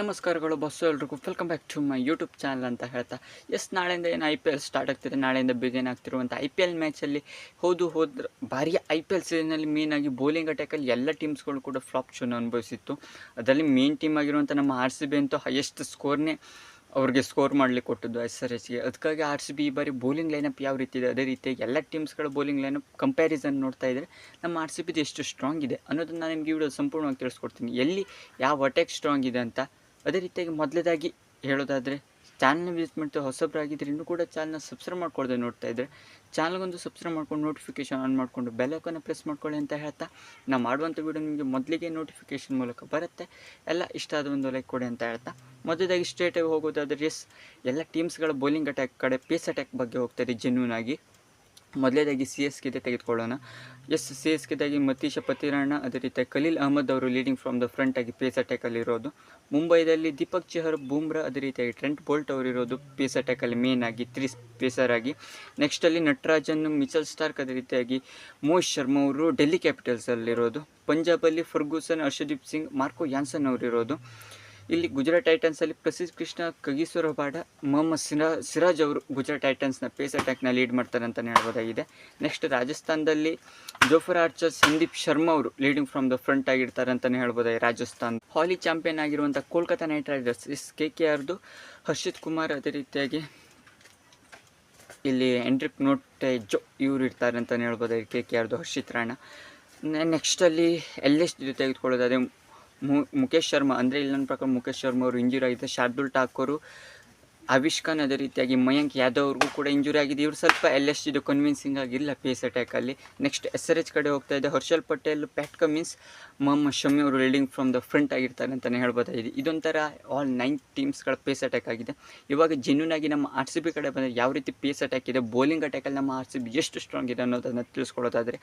ನಮಸ್ಕಾರಗಳು ಬಸ್ಸು ಎಲ್ರಿಗೂ. Welcome back to my YouTube channel ಅಂತ ಹೇಳ್ತಾ. ಎಸ್ ನಾಳೆಯಿಂದ ಏನು ಐ ಪಿ ಎಲ್ ಸ್ಟಾರ್ಟ್ ಆಗ್ತಿದೆ. ನಾಳೆಯಿಂದ ಬಿಗಿನ್ ಆಗ್ತಿರುವಂಥ ಐ ಪಿ ಎಲ್ ಮ್ಯಾಚಲ್ಲಿ ಹೋದು ಹೋದ್ರೆ ಭಾರಿ ಐ ಪಿ ಎಲ್ ಸೀಸನಲ್ಲಿ ಮೇಯ್ನಾಗಿ ಬೌಲಿಂಗ್ ಅಟ್ಯಾಕಲ್ಲಿ ಎಲ್ಲ ಟೀಮ್ಸ್ಗಳು ಕೂಡ ಫ್ಲಾಪ್ ಶೂನ ಅನುಭವಿಸಿತ್ತು. ಅದರಲ್ಲಿ ಮೇನ್ ಟೀಮ್ ಆಗಿರುವಂಥ ನಮ್ಮ ಆರ್ ಸಿ ಬಿ ಅಂತೂ ಹೈಯೆಸ್ಟ್ ಸ್ಕೋರ್ನೇ ಅವ್ರಿಗೆ ಸ್ಕೋರ್ ಮಾಡಲಿಕ್ಕೆ ಕೊಟ್ಟಿದ್ದು ಎಸ್ ಆರ್ ಎಸ್ಗೆ ಅದಕ್ಕಾಗಿ ಆರ್ ಸಿ ಬಿ ಈ ಬಾರಿ ಬೌಲಿಂಗ್ ಲೈನಪ್ ಯಾವ ರೀತಿ ಇದೆ? ಅದೇ ರೀತಿಯಾಗಿ ಎಲ್ಲ ಟೀಮ್ಸ್ಗಳ ಬೌಲಿಂಗ್ ಲೈನಪ್ ಕಂಪ್ಯಾರಿಸನ್ ನೋಡ್ತಾ ಇದ್ದರೆ ನಮ್ಮ ಆರ್ ಸಿ ಬಿದು ಎಷ್ಟು ಸ್ಟ್ರಾಂಗ್ ಇದೆ ಅನ್ನೋದನ್ನು ನಾನು ನಿಮಗೆ ವಿಡಿಯೋ ಸಂಪೂರ್ಣವಾಗಿ ತಿಳಿಸ್ಕೊಡ್ತೀನಿ. ಎಲ್ಲಿ ಯಾವ ಅಟ್ಯಾಕ್ ಸ್ಟ್ರಾಂಗ್ ಇದೆ ಅಂತ ಅದೇ ರೀತಿಯಾಗಿ ಮೊದಲೇದಾಗಿ ಹೇಳೋದಾದರೆ ಚಾನಲ್ನ ವಿಸಿಟ್ ಮಾಡ್ತೀವಿ ಹೊಸಬ್ರಾಗಿದ್ದರೆ ಇನ್ನೂ ಕೂಡ ಚಾನಲ್ನ ಸಬ್ಸ್ಕ್ರೈಬ್ ಮಾಡ್ಕೊಳ್ದೆ ನೋಡ್ತಾ ಇದ್ದರೆ ಚಾನಲ್ಗೊಂದು ಸಬ್ಸ್ಕ್ರೈಬ್ ಮಾಡ್ಕೊಂಡು ನೋಟಿಫಿಕೇಶನ್ ಆನ್ ಮಾಡಿಕೊಂಡು ಬೆಲ್ಲಕ್ಕನ್ನು ಪ್ರೆಸ್ ಮಾಡ್ಕೊಳ್ಳಿ ಅಂತ ಹೇಳ್ತಾ ನಾವು ಮಾಡುವಂಥ ವಿಡಿಯೋ ನಿಮಗೆ ಮೊದಲಿಗೆ ನೋಟಿಫಿಕೇಷನ್ ಮೂಲಕ ಬರುತ್ತೆ. ಎಲ್ಲ ಇಷ್ಟ ಆದ ಒಂದು ಲೈಕ್ ಕೊಡಿ ಅಂತ ಹೇಳ್ತಾ. ಮೊದಲಾಗಿ ಸ್ಟ್ರೇಟಾಗಿ ಹೋಗೋದಾದ್ರೆ ಎಸ್ ಎಲ್ಲ ಟೀಮ್ಸ್ಗಳ ಬೌಲಿಂಗ್ ಅಟ್ಯಾಕ್ ಕಡೆ ಪೇಸ್ ಅಟ್ಯಾಕ್ ಬಗ್ಗೆ ಹೋಗ್ತಾರೆ ಜೆನ್ಯೂನ್ ಆಗಿ. ಮೊದಲೇದಾಗಿ ಸಿ ಎಸ್ಗೆ ತೆಗೆದುಕೊಳ್ಳೋಣ. ಎಸ್, ಸಿ ಎಸ್ ಕೆದಾಗಿ ಮತೀಶ ಪತಿರಾಣ ಅದೇ ರೀತಿ ಖಲೀಲ್ ಅಹಮದ್ ಅವರು ಲೀಡಿಂಗ್ ಫ್ರಮ್ ದ ಫ್ರಂಟ್ ಆಗಿ ಪೇಸ್ ಅಟ್ಯಾಕಲ್ಲಿ ಇರೋದು. ಮುಂಬೈದಲ್ಲಿ ದೀಪಕ್ ಚಹರ್, ಬೂಮ್ರಾ, ಅದೇ ರೀತಿಯಾಗಿ ಟ್ರೆಂಟ್ ಬೋಲ್ಟ್ ಅವರು ಇರೋದು ಪೇಸ್ ಅಟ್ಯಾಕಲ್ಲಿ ಮೇನ್ ಆಗಿ ತ್ರೀ ಪೇಸರ್ ಆಗಿ. ನೆಕ್ಸ್ಟಲ್ಲಿ ನಟರಾಜನ್, ಮಿಚಲ್ ಸ್ಟಾರ್ಕ್, ಅದೇ ರೀತಿಯಾಗಿ ಮೋಹಿತ್ ಶರ್ಮಾ ಅವರು ಡೆಲ್ಲಿ ಕ್ಯಾಪಿಟಲ್ಸಲ್ಲಿರೋದು ಪಂಜಾಬಲ್ಲಿ Ferguson Harshdeep Singh, Marco Jansen ಅವರಿರೋದು ಇಲ್ಲಿ ಗುಜರಾತ್ ಟೈಟನ್ಸಲ್ಲಿ ಪ್ರಸಿದ್ಧ ಕೃಷ್ಣ ಕಗೀಶ್ವರ ಬಾಡ ಮೊಹಮ್ಮದ್ ಸಿರಾ, ಸಿರಾಜ್ ಅವರು ಗುಜರಾತ್ ಟೈಟನ್ಸ್ನ ಪೇಸ್ ಅಟ್ಯಾಕ್ನ ಲೀಡ್ ಮಾಡ್ತಾರೆ ಅಂತಲೇ ಹೇಳ್ಬೋದಾಗಿದೆ. ನೆಕ್ಸ್ಟ್ ರಾಜಸ್ಥಾನದಲ್ಲಿ ಜೋಫರ್ ಆರ್ಚರ್, ಸಂದೀಪ್ ಶರ್ಮಾ ಅವರು ಲೀಡಿಂಗ್ ಫ್ರಮ್ ದ ಫ್ರಂಟ್ ಆಗಿರ್ತಾರೆ ಅಂತಲೇ ಹೇಳ್ಬೋದಾಗಿದೆ ರಾಜಸ್ಥಾನ್. ಹಾಲಿ ಚಾಂಪಿಯನ್ ಆಗಿರುವಂಥ Kolkata Knight Riders S K K ಆರ್ದು ಹರ್ಷಿತ್ ಕುಮಾರ್ ಅದೇ ರೀತಿಯಾಗಿ ಇಲ್ಲಿ ಎಂಟ್ರಿ ನೋಟೆ ಜೋ ಇವರು ಇರ್ತಾರೆ ಅಂತಲೇ ಹೇಳ್ಬೋದಾಗಿ ಕೆ ಕೆ ಆರ್ದು, ಹರ್ಷಿತ್ ರಾಣ. ನೆಕ್ಸ್ಟಲ್ಲಿ ಎಲ್ ಎಸ್ ಜೊತೆ ತೆಗೆದುಕೊಳ್ಳೋದಾದರೆ ಮುಖೇಶ್ ಶರ್ಮಾ ಅಂದರೆ ಇಲ್ಲಿ ನನ್ನ ಪ್ರಕಾರ ಮುಖೇಶ್ ಶರ್ಮಾ ಅವರು ಇಂಜುರಿ ಆಗಿದೆ ಶಾರ್ದುಲ್ ಠಾಕೂರು ಅವಿಶ್ ಖಾನ್ ಅದೇ ರೀತಿಯಾಗಿ ಮಯಾಂಕ್ ಯಾದವ್ ಅವ್ರಿಗೂ ಕೂಡ ಇಂಜುರಿ ಆಗಿದೆ. ಇವರು ಸ್ವಲ್ಪ ಎಲ್ ಎಸ್ ಇದು ಕನ್ವಿನ್ಸಿಂಗ್ ಆಗಿಲ್ಲ ಪೇಸ್ ಅಟ್ಯಾಕಲ್ಲಿ ನೆಕ್ಸ್ಟ್ ಎಸ್ ಆರ್ ಎಚ್ ಕಡೆ ಹೋಗ್ತಾ ಇದೆ. ಹರ್ಷಲ್ ಪಟೇಲ್ ಪ್ಯಾಟ್ ಕಮಿನ್ಸ್ ಮೊಹಮ್ಮದ್ ಶಮಿ ಅವರು ಲೀಡಿಂಗ್ ಫ್ರಮ್ ದ ಫ್ರಂಟ್ ಆಗಿರ್ತಾರೆ ಅಂತಲೇ ಹೇಳ್ಬೋದಾಗಿದೆ ಇದೊಂಥರ ಆಲ್ ನೈನ್ ಟೀಮ್ಸ್ಗಳ ಪೇಸ್ ಅಟ್ಯಾಕ್ ಆಗಿದೆ. ಇವಾಗ ಜೆನ್ಯೂನ್ ಆಗಿ ನಮ್ಮ ಆರ್ ಸಿ ಬಿ ಕಡೆ ಬಂದರೆ ಯಾವ ರೀತಿ ಪೇಸ್ ಅಟ್ಯಾಕ್ ಇದೆ? ಬೌಲಿಂಗ್ ಅಟ್ಯಾಕಲ್ಲಿ ನಮ್ಮ ಆರ್ ಸಿ ಬಿ ಎಷ್ಟು ಸ್ಟ್ರಾಂಗ್ ಇದೆ ಅನ್ನೋದನ್ನು ತಿಳಿಸ್ಕೊಳ್ಳೋದಾದರೆ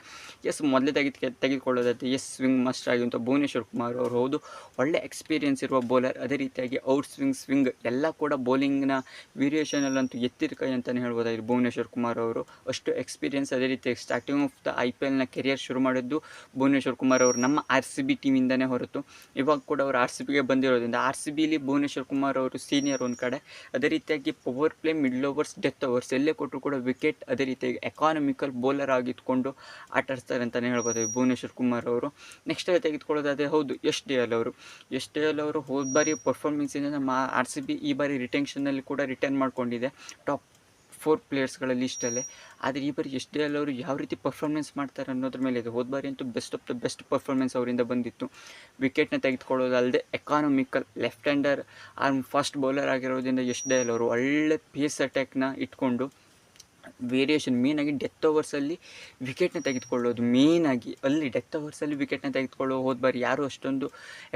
ಎಸ್ ಮೊದಲೇ ತೆಗೆದು ತೆಗೆದುಕೊಳ್ಳೋದಾದರೆ ಎಸ್ ಸ್ವಿಂಗ್ ಮಾಸ್ಟರ್ ಆಗಿರುವಂಥ ಭುವನೇಶ್ವರ್ ಕುಮಾರ್ ಅವರು ಹೌದು. ಒಳ್ಳೆ ಎಕ್ಸ್ಪೀರಿಯನ್ಸ್ ಇರುವ ಬೌಲರ್ ಅದೇ ರೀತಿಯಾಗಿ ಔಟ್ ಸ್ವಿಂಗ್ ಸ್ವಿಂಗ್ ಎಲ್ಲ ಕೂಡ ಬೌಲಿಂಗ್ನ ವೇರಿಯೇಷನಲ್ಲಂತೂ ಎತ್ತಿದ ಕೈ ಅಂತಲೇ ಹೇಳ್ಬೋದಾಗಿದೆ ಭುವನೇಶ್ವರ್ ಕುಮಾರ್ ಅವರು ಅಷ್ಟು ಎಕ್ಸ್ಪೀರಿಯನ್ಸ್ ಅದೇ ರೀತಿ starting of the I P ಎಲ್ನ career ಶುರು ಮಾಡಿದ್ದು ಭುವನೇಶ್ವರ್ ಕುಮಾರ್ ಅವರು ನಮ್ಮ ಆರ್ ಸಿ ಬಿ ಟೀಮಿಂದನೇ ಹೊರತು. ಇವಾಗ ಕೂಡ ಅವರು ಆರ್ ಸಿ ಬಿಗೆ ಬಂದಿರೋದ್ರಿಂದ ಆರ್ ಸಿ ಬಿಲಿ ಭುವನೇಶ್ವರ್ ಕುಮಾರ್ ಅವರು ಸೀನಿಯರ್ ಒಂದು ಕಡೆ. ಅದೇ ರೀತಿಯಾಗಿ power play middle overs death overs ಎಲ್ಲೇ ಕೊಟ್ಟರು ಕೂಡ ವಿಕೆಟ್ ಅದೇ ರೀತಿಯಾಗಿ ಎಕಾನಮಿಕಲ್ ಬೌಲರ್ ಆಗಿದ್ಕೊಂಡು ಆಟಾಡ್ತಾರೆ ಅಂತಲೇ ಹೇಳ್ಬೋದು ಭುವನೇಶ್ವರ್ ಕುಮಾರ್ ಅವರು. ನೆಕ್ಸ್ಟ್ ತೆಗೆದುಕೊಳ್ಳೋದಾದರೆ ಹೌದು, ಎಸ್ ಡಿ ಎಲ್ ಅವರು. ಎಸ್ ಡಿ ಎಲ್ ಅವರು ಹೋದ ಬಾರಿ ಪರ್ಫಾರ್ಮೆನ್ಸಿಂದ ನಮ್ಮ ಆರ್ ಸಿ ಬಿ ಈ ಬಾರಿ ರಿಟೆನ್ಷನಲ್ಲಿ ಕೂಡ ರಿಟರ್ನ್ ಮಾಡ್ಕೊಂಡಿದೆ. ಟಾಪ್ ಫೋರ್ ಪ್ಲೇಯರ್ಸ್ಗಳ ಲಿಸ್ಟಲ್ಲೇ ಆದರೆ ಈ ಬಾರಿ ಎಷ್ಟೇ ಡಿ ಅವರು ಯಾವ ರೀತಿ ಪರ್ಫಾರ್ಮೆನ್ಸ್ ಮಾಡ್ತಾರೆ ಅನ್ನೋದ್ರ ಮೇಲೆ ಇದೆ. ಹೋದ ಬಾರಿ ಅಂತೂ best of the best performance ಅವರಿಂದ ಬಂದಿತ್ತು. ವಿಕೆಟ್ನ ತೆಗೆದುಕೊಳ್ಳೋದಲ್ಲದೆ economical left hander arm fast bowler ಆಗಿರೋದ್ರಿಂದ ಎಷ್ಟೇ ಅಲ್ಲವರು ಅವರು ಒಳ್ಳೆ ಪೇಸ್ ಅಟ್ಯಾಕ್ನ ಇಟ್ಕೊಂಡು ವೇರಿಯೇಷನ್ ಮೇಯ್ನಾಗಿ ಡೆತ್ ಓವರ್ಸಲ್ಲಿ ವಿಕೆಟ್ನ ತೆಗೆದುಕೊಳ್ಳೋದು ಮೇಯ್ನಾಗಿ ಅಲ್ಲಿ ಡೆತ್ ಓವರ್ಸಲ್ಲಿ ವಿಕೆಟ್ನ ತೆಗೆದುಕೊಳ್ಳೋ ಹೋದ ಬಾರಿ ಯಾರೂ ಅಷ್ಟೊಂದು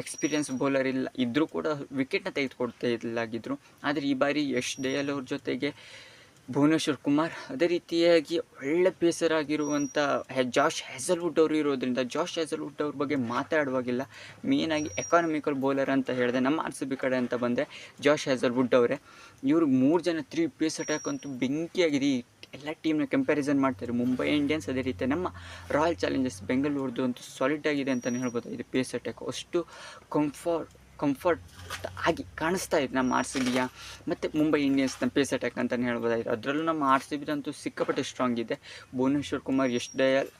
ಎಕ್ಸ್ಪೀರಿಯನ್ಸ್ ಬೌಲರ್ ಇಲ್ಲ. ಇದ್ದರೂ ಕೂಡ ವಿಕೆಟ್ನ ತೆಗೆದುಕೊಡ್ತಾ ಇಲ್ಲಾಗಿದ್ದರು ಆದರೆ ಈ ಬಾರಿ ಯಶ್ ದಯಾಲ್ ಅವ್ರ ಜೊತೆಗೆ ಭುವನೇಶ್ವರ್ ಕುಮಾರ್ ಅದೇ ರೀತಿಯಾಗಿ ಒಳ್ಳೆ ಪೇಸರ್ ಆಗಿರುವಂಥ ಜಾಶ್ ಹೆಸಲ್ವುಡ್ ಅವರು ಇರೋದ್ರಿಂದ, ಜಾಶ್ ಹೆಸಲ್ವುಡ್ ಅವ್ರ ಬಗ್ಗೆ ಮಾತಾಡುವಾಗಿಲ್ಲ. ಮೇನಾಗಿ ಎಕಾನಮಿಕಲ್ ಬೌಲರ್ ಅಂತ ಹೇಳಿದೆ, ನಮ್ಮ ಆರ್ ಸಿ ಬಿ ಕಡೆ ಅಂತ ಬಂದರೆ ಜಾಶ್ ಹೆಸಲ್ವುಡ್ ಅವರೇ. ಇವರು ಮೂರು ಜನ ತ್ರೀ ಪೇಸ್ ಅಟ್ಯಾಕ್ ಅಂತೂ ಬೆಂಕಿಯಾಗಿದೆ. ಎಲ್ಲ ಟೀಮ್ನ ಕಂಪ್ಯಾರಿಸನ್ ಮಾಡ್ತಾರೆ ಮುಂಬೈ ಇಂಡಿಯನ್ಸ್ ಅದೇ ರೀತಿ ನಮ್ಮ ರಾಯಲ್ ಚಾಲೆಂಜರ್ಸ್ ಬೆಂಗಳೂರದು ಅಂತೂ ಸಾಲಿಡ್ ಆಗಿದೆ ಅಂತಲೇ ಹೇಳ್ಬೋದು. ಇದು ಪೇಸ್ ಅಟ್ಯಾಕ್ ಅಷ್ಟು ಕಂಫರ್ಟ್ ಕಂಫರ್ಟ್ ಆಗಿ ಕಾಣಿಸ್ತಾ ಇದೆ ನಮ್ಮ ಆರ್ ಸಿ ಬಿಯ ಮತ್ತು ಮುಂಬೈ ಇಂಡಿಯನ್ಸ್ನ ಪೇಸ್ ಅಟ್ಯಾಕ್ ಅಂತಲೇ ಹೇಳ್ಬೋದಾಗಿದೆ. ಅದರಲ್ಲೂ ನಮ್ಮ ಆರ್ ಸಿ ಬಿದಂತೂ ಸಿಕ್ಕಾಪಟ್ಟೆ ಸ್ಟ್ರಾಂಗ್ ಇದೆ. ಭುವನೇಶ್ವರ್ ಕುಮಾರ್, ಯಶ್ ದಯಾಲ್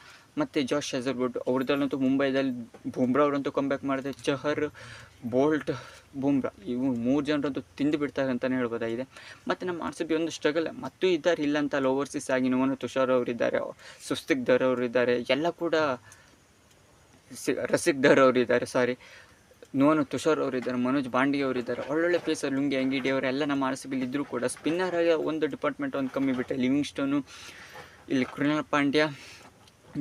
ಮತ್ತು ಜಾಶ್ ಹೆಸರ್ವುಡ್ ಅವ್ರದ್ದಲ್ಲಂತೂ ಮುಂಬೈದಲ್ಲಿ ಬುಮ್ರಾ ಅವರಂತೂ ಕಂಬ್ಯಾಕ್ ಮಾಡಿದೆ. ಚಹರ್ ಬೋಲ್ಟ್, ಬುಮ್ರಾ ಇವು ಮೂರು ಜನರಂತೂ ತಿಂದು ಬಿಡ್ತಾರೆ ಅಂತಲೇ ಹೇಳ್ಬೋದಾಗಿದೆ. ಮತ್ತು ನಮ್ಮ ಆರ್ ಸಿ ಬಿ ಒಂದು ಸ್ಟ್ರಗಲ್ ಮತ್ತು ಇದ್ದಾರೆ ಇಲ್ಲ ಅಂತ ಓವರ್ಸೀಸ್ ಆಗಿ ನೋವನು ತುಷಾರ್ ಅವರಿದ್ದಾರೆ, ಸುಸ್ತಿಕ್ ದರ್ ಅವರಿದ್ದಾರೆ, ಎಲ್ಲ ಕೂಡ ರಸಿಕ್ ದರ್ ಅವರಿದ್ದಾರೆ ಸಾರಿ ನೋನು ತುಷಾರ್ ಅವರಿದ್ದಾರೆ, ಮನೋಜ್ ಬಾಂಡಿ ಅವರಿದ್ದಾರೆ, ಒಳ್ಳೊಳ್ಳೆ ಪ್ಲೇಸರ್ ಲುಂಗಿ, ಅಂಗಿಡಿ ಅವರೆಲ್ಲ ನಮ್ಮ ಆರ್ ಸಿ ಬಿಲಿ ಇದ್ದರೂ ಕೂಡ ಸ್ಪಿನ್ನರ್ ಆಗಿ ಒಂದು ಡಿಪಾರ್ಟ್ಮೆಂಟ್ ಒಂದು ಕಮ್ಮಿ ಬಿಟ್ಟೆ ಲಿವಿಂಗ್ ಸ್ಟೋನು ಇಲ್ಲಿ ಕೃಣಾಲ್ ಪಾಂಡ್ಯ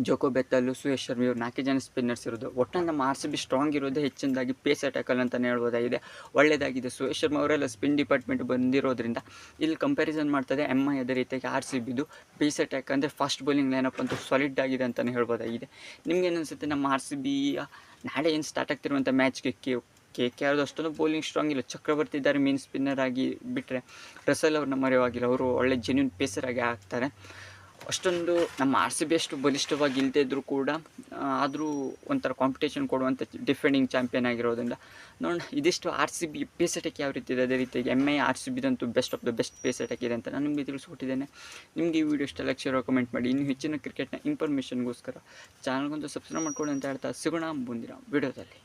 ಜೋಕೋ ಬೆತ್ತಲ್ಲು ಸುಯೇಶ್ ಶರ್ಮಿ ಇವ್ರು ನಾಲ್ಕು ಜನ ಸ್ಪಿನ್ನರ್ಸ್ ಇರೋದು. ಒಟ್ಟು ನಮ್ಮ ಆರ್ ಸಿ ಬಿ ಸ್ಟ್ರಾಂಗ್ ಇರೋದೇ ಹೆಚ್ಚಿನದಾಗಿ ಪೇಸ್ ಅಟ್ಯಾಕಲ್ ಅಂತಲೇ ಹೇಳ್ಬೋದಾಗಿದೆ. ಒಳ್ಳೆಯದಾಗಿದೆ ಸುಯೇಶ್ ಶರ್ಮ ಅವರೆಲ್ಲ ಸ್ಪಿನ್ ಡಿಪಾರ್ಟ್ಮೆಂಟ್ ಬಂದಿರೋದ್ರಿಂದ ಇಲ್ಲಿ ಕಂಪ್ಯಾರಿಸನ್ ಮಾಡ್ತದೆ ಎಂ ಐ ಅದೇ ರೀತಿಯಾಗಿ ಆರ್ ಸಿ ಬಿದು ಪೇಸ್ ಅಟ್ಯಾಕ್ ಅಂದರೆ ಫಾಸ್ಟ್ ಬೌಲಿಂಗ್ ಲೈನಪ್ ಅಂತ ಸಾಲಿಡ್ ಆಗಿದೆ ಅಂತಲೇ ಹೇಳ್ಬೋದಾಗಿದೆ. ನಿಮ್ಗೇನು ಅನಿಸುತ್ತೆ? ನಮ್ಮ ಆರ್ ಸಿ ಬಿ ನಾಳೆ ಏನು ಸ್ಟಾರ್ಟ್ ಆಗ್ತಿರುವಂಥ ಮ್ಯಾಚ್ಗೆ ಕೆ ಕೆ ಕೆ ಆರ್ದು ಅಷ್ಟೊಂದು ಬೌಲಿಂಗ್ ಸ್ಟ್ರಾಂಗ್ ಇಲ್ಲ. ಚಕ್ರವರ್ತಿ ಇದ್ದಾರೆ ಮೀನ್ ಸ್ಪಿನ್ನರ್ ಆಗಿ ಬಿಟ್ಟರೆ ರಸಲ್ ಅವ್ರನ್ನ ಮರೆಯವಾಗಿಲ್ಲ. ಅವರು ಒಳ್ಳೆ ಜೆನ್ಯೂನ್ ಪೇಸರ್ ಆಗಿ ಆಗ್ತಾರೆ. ಅಷ್ಟೊಂದು ನಮ್ಮ ಆರ್ ಸಿ ಬಿ ಅಷ್ಟು ಬಲಿಷ್ಠವಾಗಿ ಇಲ್ಲದೇ ಇದ್ದರೂ ಕೂಡ ಆದರೂ ಒಂಥರ ಕಾಂಪಿಟೇಷನ್ ಕೊಡುವಂಥ ಡಿಫೆಂಡಿಂಗ್ ಚಾಂಪಿಯನ್ ಆಗಿರೋದ್ರಿಂದ, ನೋಡೋಣ, ಇದಿಷ್ಟು R C B pace attack ಯಾವ ರೀತಿ ಇದೆ, ಅದೇ ರೀತಿಯಾಗಿ M I R C ಬಿದಂತೂ best of the best pace attack ಇದೆ ಅಂತ ನಾನು ನಿಮಗೆ ತಿಳಿಸ್ಕೊಟ್ಟಿದ್ದೇನೆ. ನಿಮಗೆ ಈ ವಿಡಿಯೋ ಇಷ್ಟ ಲಕ್ಷ ಕಮೆಂಟ್ ಮಾಡಿ. ಇನ್ನೂ ಹೆಚ್ಚಿನ ಕ್ರಿಕೆಟ್ನ ಇನ್ಫಾರ್ಮೇಷನ್ಗೋಸ್ಕರ ಚಾನಲ್ಗೊಂದು ಸಬ್ಸ್ಕ್ರೈಬ್ ಮಾಡ್ಕೊಳ್ಳಿ ಅಂತ ಹೇಳ್ತಾ ಸಿಗೋಣ ಮುಂದಿನ ವಿಡಿಯೋದಲ್ಲಿ